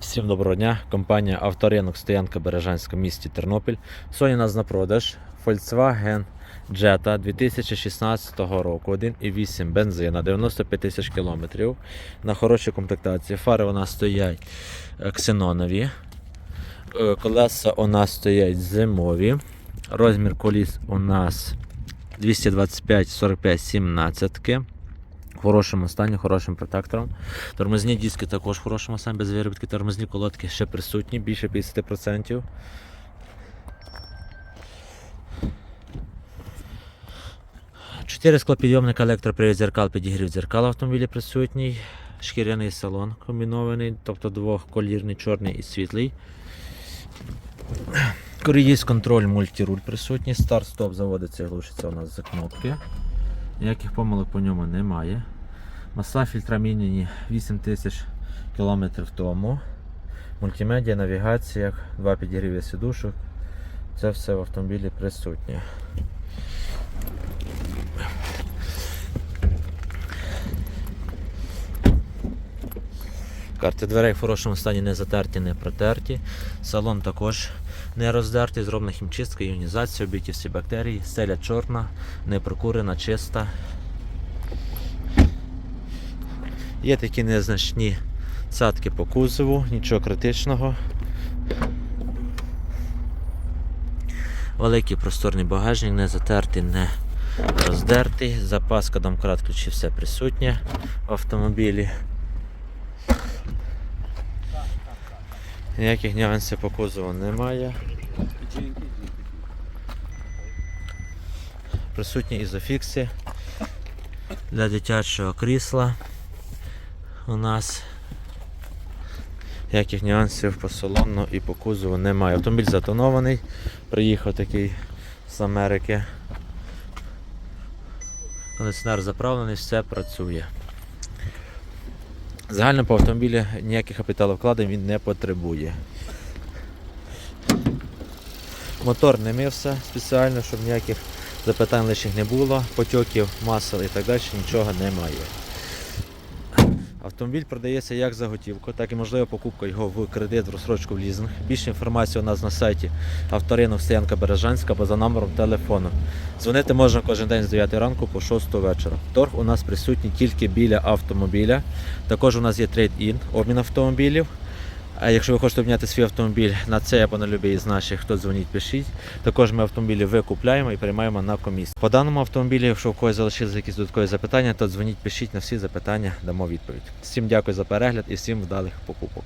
Всім доброго дня. Компанія Авторинок Стоянка Бережанська в місті Тернопіль. Сьогодні у нас на продаж Volkswagen Jetta 2016 року. 1,8 бензина, 95 тисяч кілометрів. На хорошій комплектації. Фари у нас стоять е, ксенонові. Е, Колеса у нас стоять зимові. Розмір коліс у нас 225 45 17 в хорошому стані, хорошим протектором. Тормозні диски також в хорошому стані, без виробітки. Тормозні колодки ще присутні, більше 50%. Чотири склопідйомника, електропривід зеркал, підігрів дзеркал автомобілі присутній. Шкіряний салон комбінований, тобто двохколірний, чорний і світлий. Круїз контроль мультируль присутній. Старт-стоп заводиться і глушиться у нас за кнопки. Ніяких помилок по ньому немає. Маса фільтра мінені 8000 км тому. Мультимедіа, навігація, два підігріви сідушок. Це все в автомобілі присутнє. Карти дверей в хорошому стані не затерті, не протерті. Салон також не роздертий, зроблена хімчистка, іонізація, обійті всі бактерії, стеля чорна, не прокурена, чиста. Є такі незначні цятки по кузову, нічого критичного. Великий просторний багажник, не затертий, не роздертий. Запаска домкрат ключі все присутнє в автомобілі. Ніяких нюансів по кузову немає. Присутні ізофікси для дитячого крісла у нас. Ніяких нюансів по салону і по кузову немає. Автомобіль затонований, приїхав такий з Америки. Кондиціонер заправлений, все працює. Загально по автомобілі ніяких капіталовкладень він не потребує. Мотор не мився спеціально, щоб ніяких запитань лишніх не було, потьоків, масел і так далі нічого немає. Автомобіль продається як за готівку, так і можлива покупка його в кредит, в розсрочку в лізинг. Більше інформації у нас на сайті авторинок Стоянка Бережанська або за номером телефону. Дзвонити можна кожен день з 9 ранку по 6 вечора. Торг у нас присутній тільки біля автомобіля. Також у нас є трейд-ін, обмін автомобілів. А якщо ви хочете обняти свій автомобіль на цей або на будь-який з наших, хто дзвоніть, пишіть. Також ми автомобілі викупляємо і приймаємо на комісію. По даному автомобілі, якщо у когось залишилися якісь додаткові запитання, то дзвоніть, пишіть на всі запитання, дамо відповідь. Всім дякую за перегляд і всім вдалих покупок.